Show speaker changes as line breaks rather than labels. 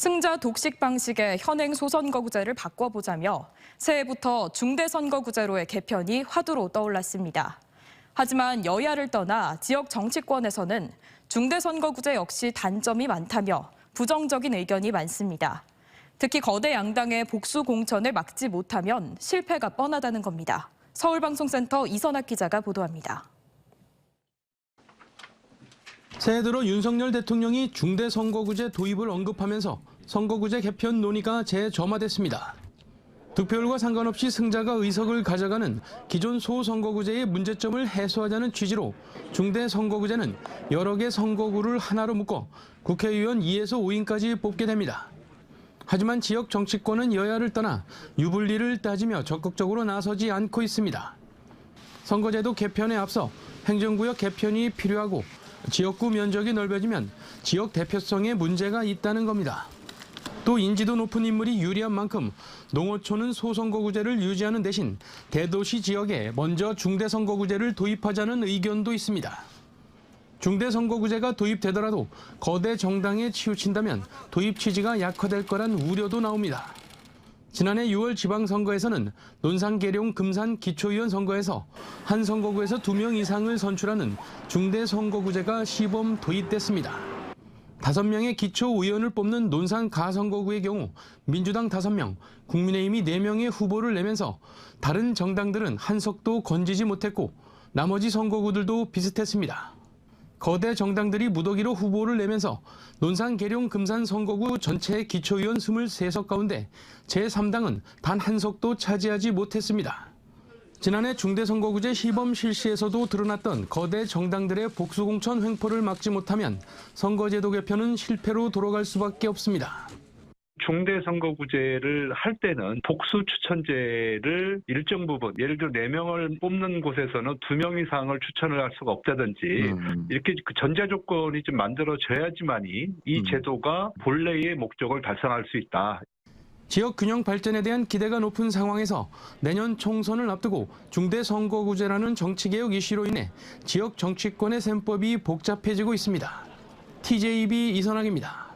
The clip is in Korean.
승자 독식 방식의 현행 소선거구제를 바꿔보자며 새해부터 중대선거구제로의 개편이 화두로 떠올랐습니다. 하지만 여야를 떠나 지역 정치권에서는 중대선거구제 역시 단점이 많다며 부정적인 의견이 많습니다. 특히 거대 양당의 복수 공천을 막지 못하면 실패가 뻔하다는 겁니다. 서울방송센터 이선학 기자가 보도합니다.
새해 들어 윤석열 대통령이 중대선거구제 도입을 언급하면서 선거구제 개편 논의가 재점화됐습니다. 득표율과 상관없이 승자가 의석을 가져가는 기존 소선거구제의 문제점을 해소하자는 취지로 중대선거구제는 여러 개 선거구를 하나로 묶어 국회의원 2에서 5인까지 뽑게 됩니다. 하지만 지역 정치권은 여야를 떠나 유불리를 따지며 적극적으로 나서지 않고 있습니다. 선거제도 개편에 앞서 행정구역 개편이 필요하고 지역구 면적이 넓어지면 지역 대표성에 문제가 있다는 겁니다. 또 인지도 높은 인물이 유리한 만큼 농어촌은 소선거구제를 유지하는 대신 대도시 지역에 먼저 중대선거구제를 도입하자는 의견도 있습니다. 중대선거구제가 도입되더라도 거대 정당에 치우친다면 도입 취지가 약화될 거란 우려도 나옵니다. 지난해 6월 지방선거에서는 논산, 계룡, 금산 기초의원 선거에서 한 선거구에서 2명 이상을 선출하는 중대 선거구제가 시범 도입됐습니다. 5명의 기초의원을 뽑는 논산 가선거구의 경우 민주당 5명, 국민의힘이 4명의 후보를 내면서 다른 정당들은 한 석도 건지지 못했고 나머지 선거구들도 비슷했습니다. 거대 정당들이 무더기로 후보를 내면서 논산, 계룡, 금산 선거구 전체 기초의원 23석 가운데 제3당은 단 한 석도 차지하지 못했습니다. 지난해 중대선거구제 시범 실시에서도 드러났던 거대 정당들의 복수공천 횡포를 막지 못하면 선거제도 개편은 실패로 돌아갈 수밖에 없습니다.
중대선거구제를 할 때는 복수 추천제를 일정 부분 예를 들어 4명을 뽑는 곳에서는 2명 이상을 추천을 할 수가 없다든지
음.
이렇게 그 전제 조건이 좀 만들어져야지만이 이
음.
제도가 본래의 목적을 달성할 수 있다.
지역 균형 발전에 대한 기대가 높은 상황에서 내년 총선을 앞두고 중대선거구제라는 정치개혁 이슈로 인해 지역 정치권의 셈법이 복잡해지고 있습니다. TJB 이선학입니다.